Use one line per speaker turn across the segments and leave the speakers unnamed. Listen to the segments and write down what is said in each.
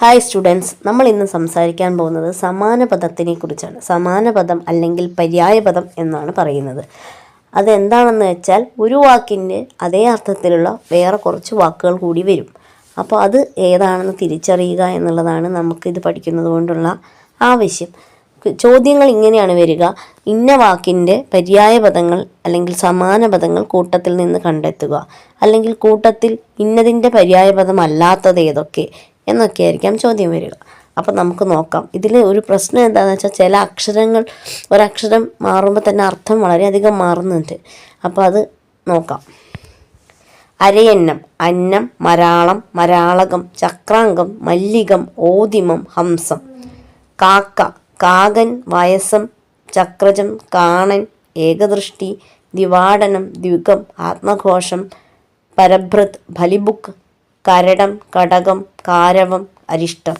Hi students നമ്മൾ ഇന്ന് സംസാരിക്കാൻ പോകുന്നത് സമാന പദത്തിനെ കുറിച്ചാണ്. സമാന പദം അല്ലെങ്കിൽ പര്യായ പദം എന്നാണ് പറയുന്നത്. അതെന്താണെന്ന് വെച്ചാൽ ഒരു വാക്കിന്റെ അതേ അർത്ഥത്തിലുള്ള വേറെ കുറച്ച് വാക്കുകൾ കൂടി വരും. അപ്പോൾ അത് ഏതാണെന്ന് തിരിച്ചറിയുക എന്നുള്ളതാണ് നമുക്കിത് പഠിക്കുന്നത് കൊണ്ടുള്ള ആവശ്യം. ചോദ്യങ്ങൾ ഇങ്ങനെയാണ് വരിക. ഇന്ന വാക്കിന്റെ പര്യായ പദങ്ങൾ അല്ലെങ്കിൽ സമാന പദങ്ങൾ കൂട്ടത്തിൽ നിന്ന് കണ്ടെത്തുക. അല്ലെങ്കിൽ കൂട്ടത്തിൽ ഇന്നതിന്റെ പര്യായ പദം അല്ലാത്തത് ഏതൊക്കെ? എന്നൊക്കെയായിരിക്കാം ചോദ്യം വരിക. അപ്പം നമുക്ക് നോക്കാം. ഇതിൽ ഒരു പ്രശ്നം എന്താണെന്ന് വെച്ചാൽ ചില അക്ഷരങ്ങൾ ഒരക്ഷരം മാറുമ്പോൾ തന്നെ അർത്ഥം വളരെയധികം മാറുന്നുണ്ട്. അപ്പോൾ അത് നോക്കാം. അരയന്നം അന്നം മരാളം മരാളകം ചക്രാംഗം മല്ലികം ഓദിമം ഹംസം. കാക്ക കാകൻ വയസ്സം ചക്രജം കാണൻ ഏകദൃഷ്ടി ദിവാടനം ദ്വികം ആത്മഘോഷം പരഭൃത് ബലിബുക്ക് കരടം കടകം കാരവം അരിഷ്ടം.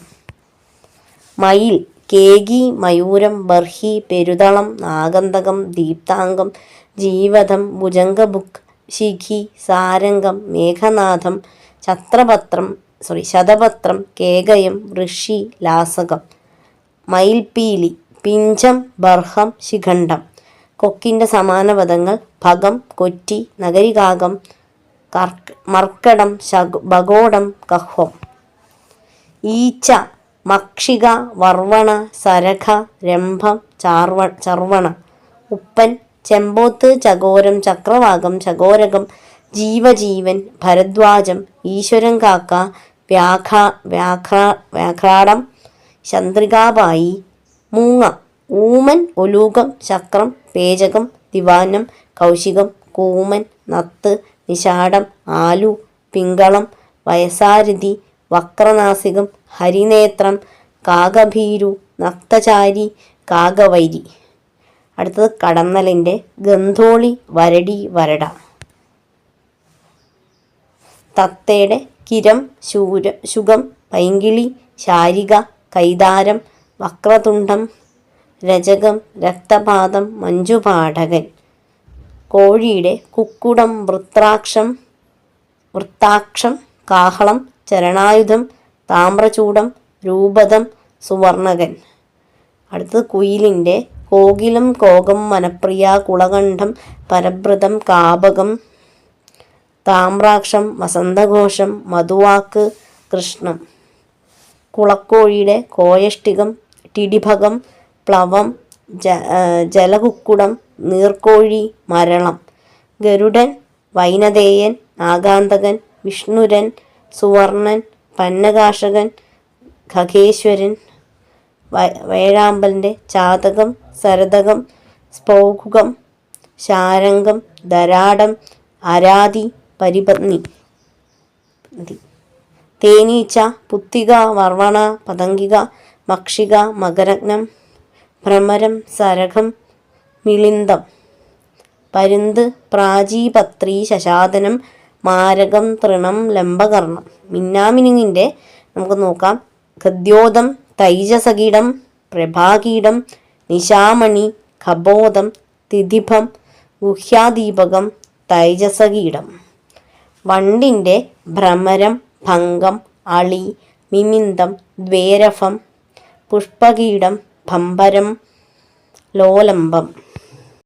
മയിൽ കേകി മയൂരം ബർഹി പെരുതളം നാഗന്തകം ദീപ്താംഗം ജീവതം ഭുജംഗബുക്ക് ശിഖി സാരംഗം മേഘനാഥം ഛത്രപത്രം സോറി ശതപത്രം കേകയം ഋഷി ലാസകം. മയിൽപീലി പിഞ്ചം ബർഹം ശിഖണ്ഡം. കൊക്കിന്റെ സമാനപദങ്ങൾ ഭഗം കൊറ്റി നഗരികാകം മർക്കടം ഭഗോടം കഹ്വം. ഈച്ച മക്ഷിക വർവണ സരഖ രംഭം ചാർവ ചർവണ. ഉപ്പൻ ചെമ്പോത്ത് ചകോരം ചക്രവാകം ചകോരകം ജീവജീവൻ ഭരദ്വാജം ഈശ്വരൻ കാക്ക വ്യാഘ വ്യാഘ്രാ വ്യാഘ്രാടം ചന്ദ്രികാബായി മൂങ്ങ. ഊമൻ ഒലൂകം ചക്രം പേചകം ദിവാനം കൗശികം കൂമൻ നത്ത് നിഷാടം ആലു പിങ്കളം വയസാരഥി വക്രനാസികം ഹരിനേത്രം കാകഭീരു നക്തചാരി കാകവൈരി. അടുത്തത് കടന്നലിന്റെ ഗന്ധോളി വരടി വരട. തത്തയുടെ കിരം ശൂര ശുഗം പൈങ്കിളി ശാരിക കൈതാരം വക്രതുണ്ടം രജകം രക്തപാതം മഞ്ജുപാഠകൻ. കോഴിയുടെ കുക്കുടം വൃത്രാക്ഷം വൃത്താക്ഷം കാഹളം ചരണായുധം താമ്രചൂടം രൂപതം സുവർണകൻ. അടുത്തത് കുയിലിന്റെ കോകിലം കോകം മനപ്രിയ കുളകണ്ഠം പരഭൃതം കാപകം താമ്രാക്ഷം വസന്തഘോഷം മധുവാക്ക് കൃഷ്ണം. കുളക്കോഴിയുടെ കോയഷ്ടികം ടിടിഭകം പ്ലവം ജ ജലകുക്കുടം നീർക്കോഴി മരളം ഗരുഡൻ വൈനതേയൻ നാഗാന്തകൻ വിഷ്ണുരൻ സുവർണൻ പന്നകാഷകൻ ഖഗേശ്വരൻ വേഴാമ്പലിന്റെ ചാതകം സരതകം സ്പൗകുകം ശാരംഗം ധരാടം അരാതി പരിപത്നി. തേനീച്ച പുത്തിക വർവണ പതങ്കിക മക്ഷിക മകരഗ്നം ഭ്രമരം സരഘം മിളിന്തം പരുന്ത് പ്രാചീപത്രി ശശാദനം മാരകം തൃണം ലംബകർണം. മിന്നാമിനുങ്ങിന്റെ നമുക്ക് നോക്കാം. ഗദ്യോതം തൈജസകീടം പ്രഭാകീടം നിശാമണി ഖബോധം തിഥിഭം ഗുഹ്യാദീപകം തൈജസകീടം. വണ്ടിന്റെ ഭ്രമരം ഭംഗം അളി മിമിന്തം ദ്വേരഫം പുഷ്പകീടം ഭംബരം ലോലംബം